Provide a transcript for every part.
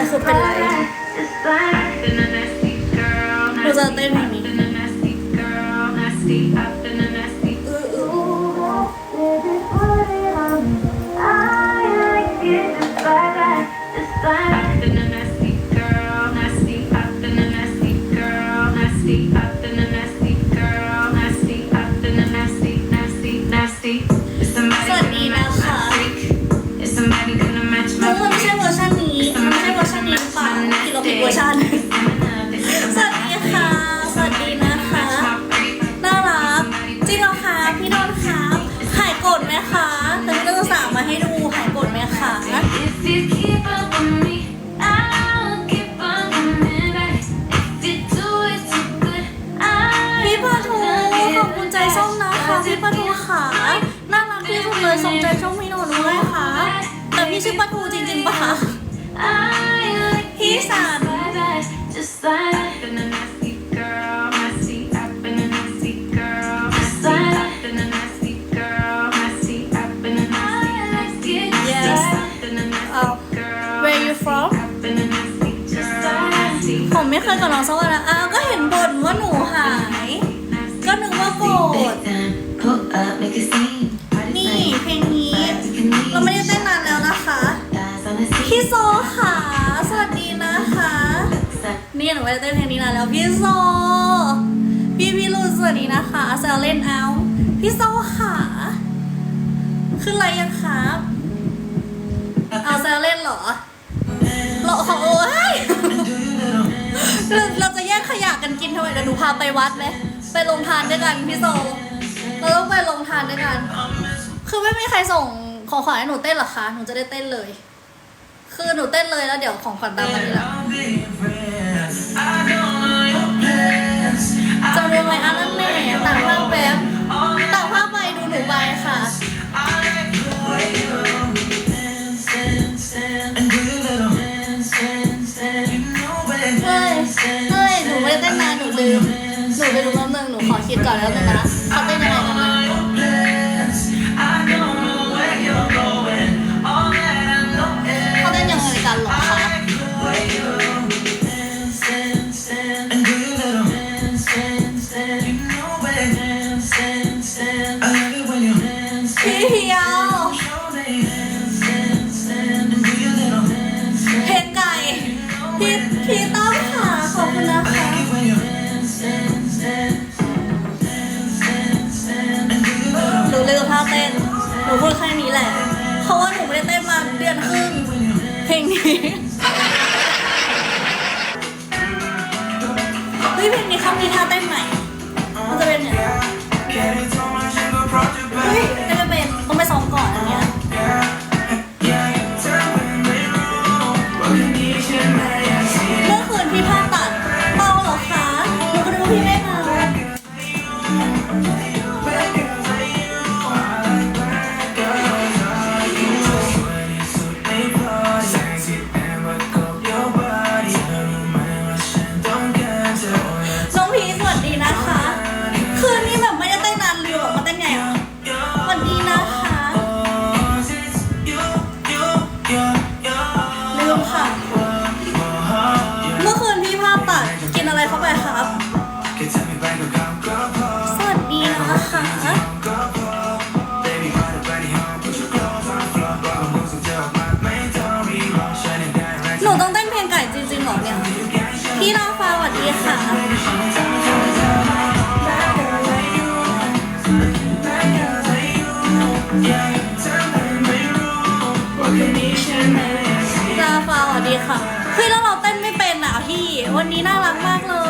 เลยคือเป็นไรหนูจะเต้นเพลงนี้อื้ ร์ชันนี้หรือเปล่าที่เราผิดเวอร์ชันสวัสดีค่ะ สวัสดีนะคะ น่ารักจริงเหรอคะพี่นนท์คะหายโกรธไหมคะแต่พี่ต้องสามมาให้ดูหายโกรธไหมคะ If you keep up with me, I'll keep on coming back. If you do it too good, I พี่ปาทูขอบคุณใจส้มนะคะพี่ปาทูค่ะน่ารักที่สุดเลยส่งใจส้มพี่นนท์ด้วยค่ะแต่พี่ชื่อปาทูจริงๆปะคะ I like He's it on. like that, just like I've been a nasty girl, nasty. I've been a nasty girl, nasty. I've been a nasty girl, nasty. I've been a nasty, nasty. Yes. I've been a nasty Oh. girl, Where you nasty. from? I've been a nasty girl, nasty. ผมไม่เคยกับน้องสักวันนะอ้าวก็เห็นบ่นว่าหนูหาย ก็นึกว่าโกรธ หนูไม่ได้เต้นเพลงนี้นานแล้วพี่โซ พี่พี่ลูนสวัสดีนะคะแซลเล่นเอา พี่โซค่ะขึ้นอะไรยังครับเอาแซลเล่นเหรอเหรอโอ้ยเราเราจะแยกขยะกันกินทำไมเดี๋ยวหนูพาไปวัดไหมไปลงทานด้วยกันพี่โซ เราต้องไปลงทานด้วยกัน คือไม่มีใครส่งของขวัญให้หนูเต้นหรอคะ หนูจะได้เต้นเลย คือหนูเต้นเลยแล้วเดี๋ยวของขวัญตามมาทีหลัง เต้นนานหนูลืมหนูลืมแป๊บนึงหนูขอคิดก่อนแล้วนึงนะเขาเต้นยังไงนะ นูพูดแค่นี้แหละ เพราะว่าหนูไม่ได้เต้นมาเดือนครึ่งเพลงนี้เฮ้ยเพลงนี้เขามีท่าเต้นใหม่มันจะเป็นอย่างนี้เฮ้ยไม่เป็นต้องไปซ้อมก่อนอันเนี้ยเมื่อคืนพี่ภาพตัดเมาเหรอคะหนูก็นึกว่าพี่ไม่ หรอเนี่ยพี่น้องฟ้าสวัสดีค่ะลาฟ้าสวัสดีค่ะเฮ้ยแล้วเราเต้นไม่เป็นอะพี่ วันนี้น่ารักมากเลย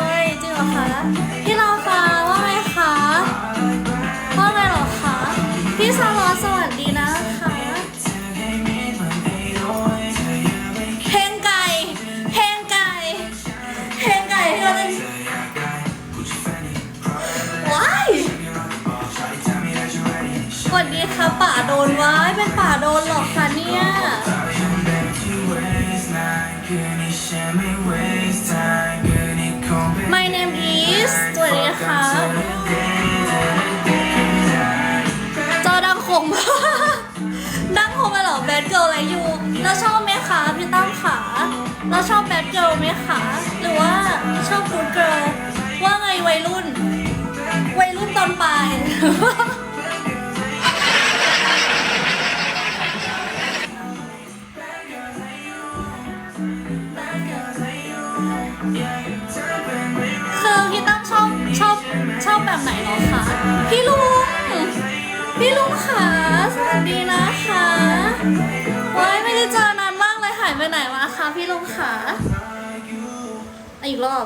โดนเหรอคะเนี่ย My name is สวัสดีค่ะจอดังคมดังคมไปเหรอแบดเกิลอะไรอยู่ แล้วชอบไหมคะพี่ตั้มขาเราชอบแบดเกิลไหมคะหรือว่าชอบกูดเกิลว่าไงวัยรุ่น วัยรุ่นตอนปลาย ไหนเนาะคะ พี่ลุง พี่ลุงขาสวัสดีนะคะว้ายไม่ได้เจอนานมากเลยหายไปไหนมาคะพี่ลุงขาอะอีกรอบ